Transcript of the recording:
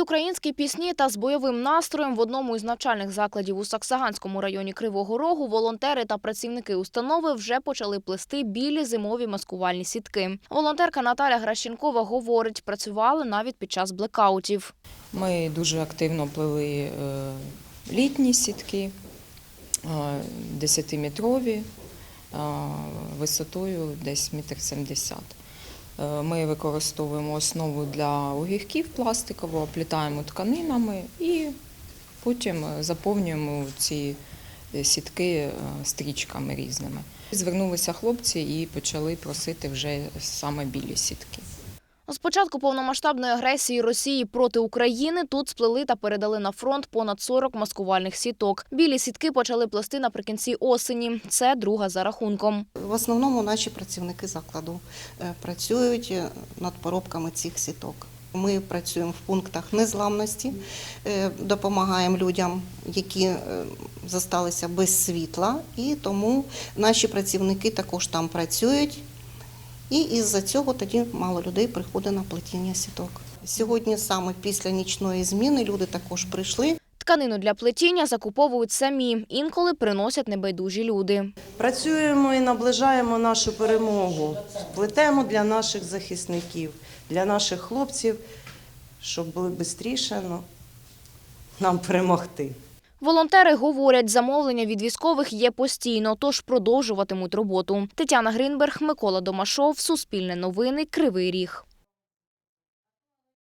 українські пісні та з бойовим настроєм в одному із навчальних закладів у Саксаганському районі Кривого Рогу волонтери та працівники установи вже почали плести білі зимові маскувальні сітки. Волонтерка Наталя Гращенкова говорить, працювали навіть під час блекаутів. Ми дуже активно плели е, літні сітки, е, 10-метрові, е, висотою десь метр сімдесят. Е, Ми використовуємо основу для огірків пластикову, оплітаємо тканинами і потім заповнюємо ці е, сітки е, стрічками різними. Звернулися хлопці і почали просити вже саме білі сітки. З початку повномасштабної агресії Росії проти України тут сплели та передали на фронт понад 40 маскувальних сіток. Білі сітки почали плести наприкінці осені. Це друга за рахунком. В основному наші працівники закладу е, працюють е, над поробками цих сіток. Ми працюємо в пунктах незламності, е, допомагаємо людям, які зосталися без світла, і тому наші працівники також там працюють. І із-за цього тоді мало людей приходить на плетіння сіток. Сьогодні, саме після нічної зміни, люди також прийшли. Тканину для плетіння закуповують самі. Інколи приносять небайдужі люди. Працюємо і наближаємо нашу перемогу. Плетемо для наших захисників, для наших хлопців, щоб було швидше ну, нам перемогти. Волонтери говорять, замовлення від військових є постійно, тож продовжуватимуть роботу. Тетяна Гринберг, Микола Домашов, Суспільне новини, Кривий Ріг.